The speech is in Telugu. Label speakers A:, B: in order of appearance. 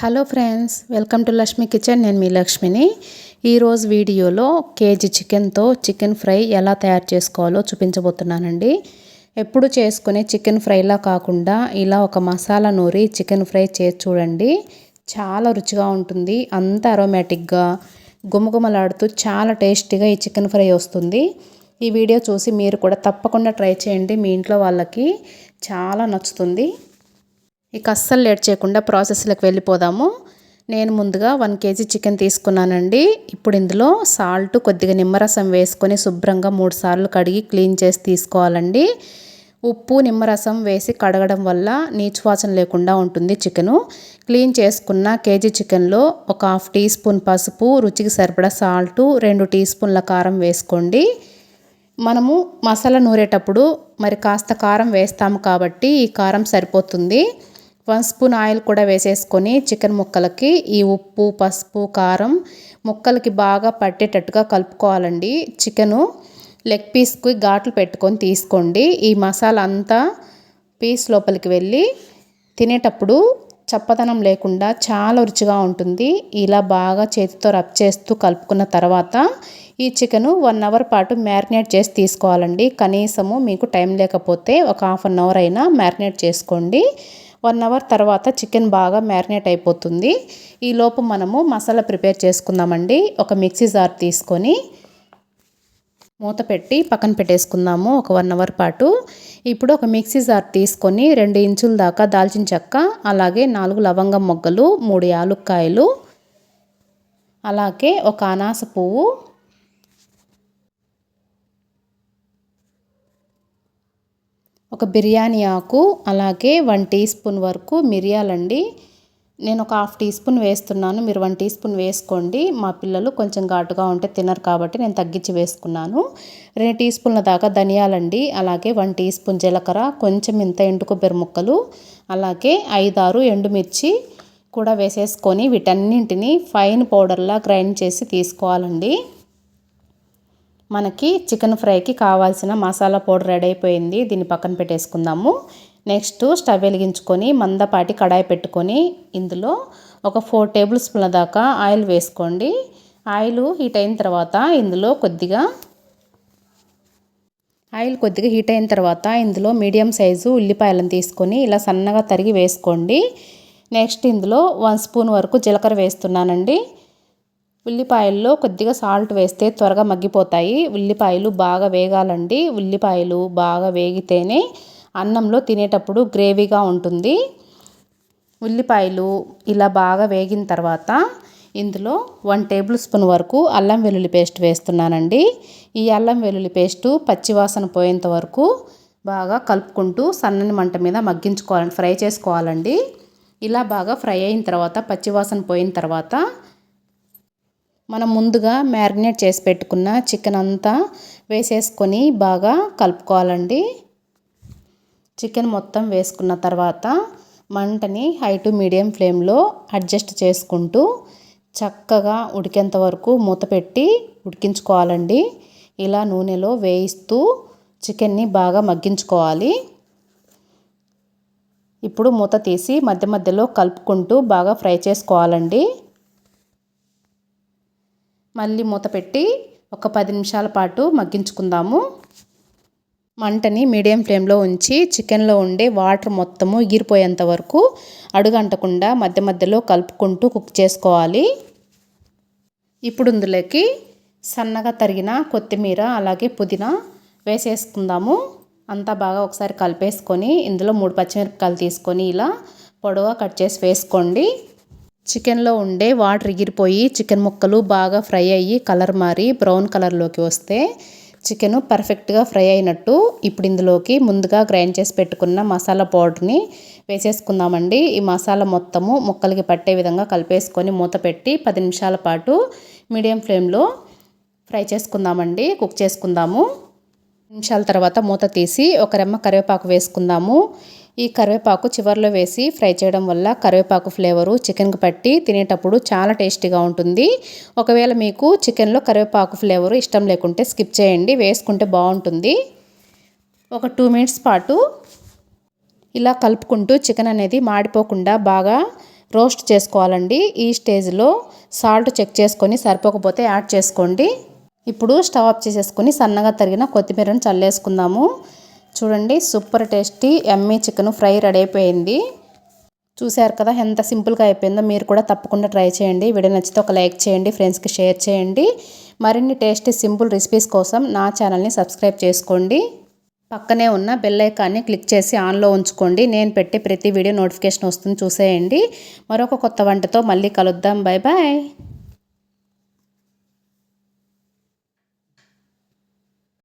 A: Hello friends welcome to Lakshmi kitchen నేను మీ లక్ష్మిని. ఈరోజు వీడియోలో కేజీ చికెన్తో చికెన్ ఫ్రై ఎలా తయారు చేసుకోవాలో చూపించబోతున్నానండి. ఎప్పుడు చేసుకునే చికెన్ ఫ్రైలా కాకుండా ఇలా ఒక మసాలా నూరి చికెన్ ఫ్రై చేసి చూడండి. చాలా రుచిగా ఉంటుంది అంత అరోమాటిక్గా గుమగుమలాడుతూ చాలా టేస్టీగా ఈ చికెన్ ఫ్రై వస్తుంది. ఈ వీడియో చూసి మీరు కూడా తప్పకుండా ట్రై చేయండి. మీ ఇంట్లో వాళ్ళకి చాలా నచ్చుతుంది. ఇక అస్సలు లేట్ చేయకుండా ప్రాసెస్లకు వెళ్ళిపోదాము. నేను ముందుగా వన్ కేజీ చికెన్ తీసుకున్నానండి. ఇప్పుడు ఇందులో సాల్ట్ కొద్దిగా నిమ్మరసం వేసుకొని శుభ్రంగా మూడు సార్లు కడిగి క్లీన్ చేసి తీసుకోవాలండి. ఉప్పు నిమ్మరసం వేసి కడగడం వల్ల నీచువాసన లేకుండా ఉంటుంది చికెను. క్లీన్ చేసుకున్న కేజీ చికెన్లో ఒక హాఫ్ టీ స్పూన్ పసుపు రుచికి సరిపడా సాల్టు రెండు టీ స్పూన్ల కారం వేసుకోండి. మనము మసాలా నూరేటప్పుడు మరి కాస్త కారం వేస్తాము కాబట్టి ఈ కారం సరిపోతుంది. వన్ స్పూన్ ఆయిల్ కూడా వేసేసుకొని చికెన్ ముక్కలకి ఈ ఉప్పు పసుపు కారం ముక్కలకి బాగా పట్టేటట్టుగా కలుపుకోవాలండి. చికెను లెగ్ పీస్కి ఘాట్లు పెట్టుకొని తీసుకోండి. ఈ మసాలా అంతా పీస్ లోపలికి వెళ్ళి తినేటప్పుడు చప్పదనం లేకుండా చాలా రుచిగా ఉంటుంది. ఇలా బాగా చేతితో రబ్ చేస్తూ కలుపుకున్న తర్వాత ఈ చికెను వన్ అవర్ పాటు మ్యారినేట్ చేసి తీసుకోవాలండి. కనీసము మీకు టైం లేకపోతే ఒక హాఫ్ అన్ అవర్ అయినా మ్యారినేట్ చేసుకోండి. వన్ అవర్ తర్వాత చికెన్ బాగా మ్యారినేట్ అయిపోతుంది. ఈ లోపు మనము మసాలా ప్రిపేర్ చేసుకుందామండి. ఒక మిక్సీ జార్ తీసుకొని మూత పెట్టి పక్కన పెట్టేసుకుందాము ఒక వన్ అవర్ పాటు. ఇప్పుడు ఒక మిక్సీ జార్ తీసుకొని రెండు ఇంచుల దాకా దాల్చిన చెక్క అలాగే నాలుగు లవంగం మొగ్గలు మూడు యాలుక్కాయలు అలాగే ఒక అనాస పువ్వు ఒక బిర్యానీ ఆకు అలాగే వన్ టీ స్పూన్ వరకు మిరియాలండి నేను ఒక హాఫ్ టీ స్పూన్ వేస్తున్నాను. మీరు వన్ టీ స్పూన్ వేసుకోండి. మా పిల్లలు కొంచెం ఘాటుగా ఉంటే తినరు కాబట్టి నేను తగ్గించి వేసుకున్నాను. రెండు టీ స్పూన్ల దాకా ధనియాలండి అలాగే వన్ టీ స్పూన్ జీలకర్ర కొంచెం ఇంత ఎండు కొబ్బరి ముక్కలు అలాగే ఐదారు ఎండుమిర్చి కూడా వేసేసుకొని వీటన్నింటినీ ఫైన్ పౌడర్లా గ్రైండ్ చేసి తీసుకోవాలండి. మనకి చికెన్ ఫ్రైకి కావాల్సిన మసాలా పౌడర్ రెడీ అయిపోయింది. దీన్ని పక్కన పెట్టేసుకుందాము. నెక్స్ట్ స్టవ్ వెలిగించుకొని మందపాటి కడాయి పెట్టుకొని ఇందులో ఒక ఫోర్ టేబుల్ స్పూన్ల దాకా ఆయిల్ వేసుకోండి. ఆయిల్ హీట్ అయిన తర్వాత ఇందులో కొద్దిగా ఆయిల్ కొద్దిగా హీట్ అయిన తర్వాత ఇందులో మీడియం సైజు ఉల్లిపాయలను తీసుకొని ఇలా సన్నగా తరిగి వేసుకోండి. నెక్స్ట్ ఇందులో వన్ స్పూన్ వరకు జీలకర్ర వేస్తున్నానండి. ఉల్లిపాయల్లో కొద్దిగా సాల్ట్ వేస్తే త్వరగా మగ్గిపోతాయి. ఉల్లిపాయలు బాగా వేగాలండి. ఉల్లిపాయలు బాగా వేగితేనే అన్నంలో తినేటప్పుడు గ్రేవీగా ఉంటుంది. ఉల్లిపాయలు ఇలా బాగా వేగిన తర్వాత ఇందులో వన్ టేబుల్ స్పూన్ వరకు అల్లం వెల్లుల్లి పేస్ట్ వేస్తున్నానండి. ఈ అల్లం వెల్లుల్లి పేస్టు పచ్చివాసన పోయేంత వరకు బాగా కలుపుకుంటూ సన్నని మంట మీద మగ్గించుకోవాలండి ఫ్రై చేసుకోవాలండి. ఇలా బాగా ఫ్రై అయిన తర్వాత పచ్చివాసన పోయిన తర్వాత మనం ముందుగా మ్యారినేట్ చేసి పెట్టుకున్న చికెన్ అంతా వేసేసుకొని బాగా కలుపుకోవాలండి. చికెన్ మొత్తం వేసుకున్న తర్వాత మంటని హై టు మీడియం ఫ్లేమ్లో అడ్జస్ట్ చేసుకుంటూ చక్కగా ఉడికేంత వరకు మూత పెట్టి ఉడికించుకోవాలండి. ఇలా నూనెలో వేయిస్తూ చికెన్ని బాగా మగ్గించుకోవాలి. ఇప్పుడు మూత తీసి మధ్య మధ్యలో కలుపుకుంటూ బాగా ఫ్రై చేసుకోవాలండి. మళ్ళీ మూత పెట్టి ఒక పది నిమిషాల పాటు మగ్గించుకుందాము. మంటని మీడియం ఫ్లేమ్లో ఉంచి చికెన్లో ఉండే వాటర్ మొత్తము ఎగిరిపోయేంత వరకు అడుగంటకుండా మధ్య మధ్యలో కలుపుకుంటూ కుక్ చేసుకోవాలి. ఇప్పుడు ఇందులోకి సన్నగా తరిగిన కొత్తిమీర అలాగే పుదీనా వేసేసుకుందాము. అంతా బాగా ఒకసారి కలిపేసుకొని ఇందులో మూడు పచ్చిమిరపకాయలు తీసుకొని ఇలా పొడవుగా కట్ చేసి వేసుకోండి. చికెన్లో ఉండే వాటర్ ఎగిరిపోయి చికెన్ ముక్కలు బాగా ఫ్రై అయ్యి కలర్ మారి బ్రౌన్ కలర్లోకి వస్తే చికెను పర్ఫెక్ట్గా ఫ్రై అయినట్టు ఇప్పుడు ఇందులోకి ముందుగా గ్రైండ్ చేసి పెట్టుకున్న మసాలా పౌడర్ని వేసేసుకుందామండి. ఈ మసాలా మొత్తము ముక్కలకి పట్టే విధంగా కలిపేసుకొని మూత పెట్టి పది నిమిషాల పాటు మీడియం ఫ్లేమ్లో ఫ్రై చేసుకుందామండి. కుక్ చేసుకుందాము. నిమిషాల తర్వాత మూత తీసి ఒక రెమ్మ కరివేపాకు వేసుకుందాము. ఈ కరివేపాకు చివరిలో వేసి ఫ్రై చేయడం వల్ల కరివేపాకు ఫ్లేవరు చికెన్కి పట్టి తినేటప్పుడు చాలా టేస్టీగా ఉంటుంది. ఒకవేళ మీకు చికెన్లో కరివేపాకు ఫ్లేవరు ఇష్టం లేకుంటే స్కిప్ చేయండి వేసుకుంటే బాగుంటుంది. ఒక టూ మినిట్స్ పాటు ఇలా కలుపుకుంటూ చికెన్ అనేది మాడిపోకుండా బాగా రోస్ట్ చేసుకోవాలండి. ఈ స్టేజ్లో సాల్ట్ చెక్ చేసుకొని సరిపోకపోతే యాడ్ చేసుకోండి. ఇప్పుడు స్టవ్ ఆఫ్ చేసేసుకొని సన్నగా తరిగిన కొత్తిమీరను చల్లేసుకుందాము. చూడండి సూపర్ టేస్టీ ఎమ్మీ చికెన్ ఫ్రై రెడీ అయిపోయింది చూశారు కదా ఎంత సింపుల్గా అయిపోయిందో మీరు కూడా తప్పకుండా ట్రై చేయండి. వీడియో నచ్చితే ఒక లైక్ చేయండి ఫ్రెండ్స్కి షేర్ చేయండి. మరిన్ని టేస్టీ సింపుల్ రెసిపీస్ కోసం నా ఛానల్ని సబ్స్క్రైబ్ చేసుకోండి. పక్కనే ఉన్న బెల్ ఐకాన్ని క్లిక్ చేసి ఆన్లో ఉంచుకోండి. నేను పెట్టే ప్రతి వీడియో నోటిఫికేషన్ వస్తుంది చూసేయండి. మరొక కొత్త వంటతో మళ్ళీ కలుద్దాం. Bye bye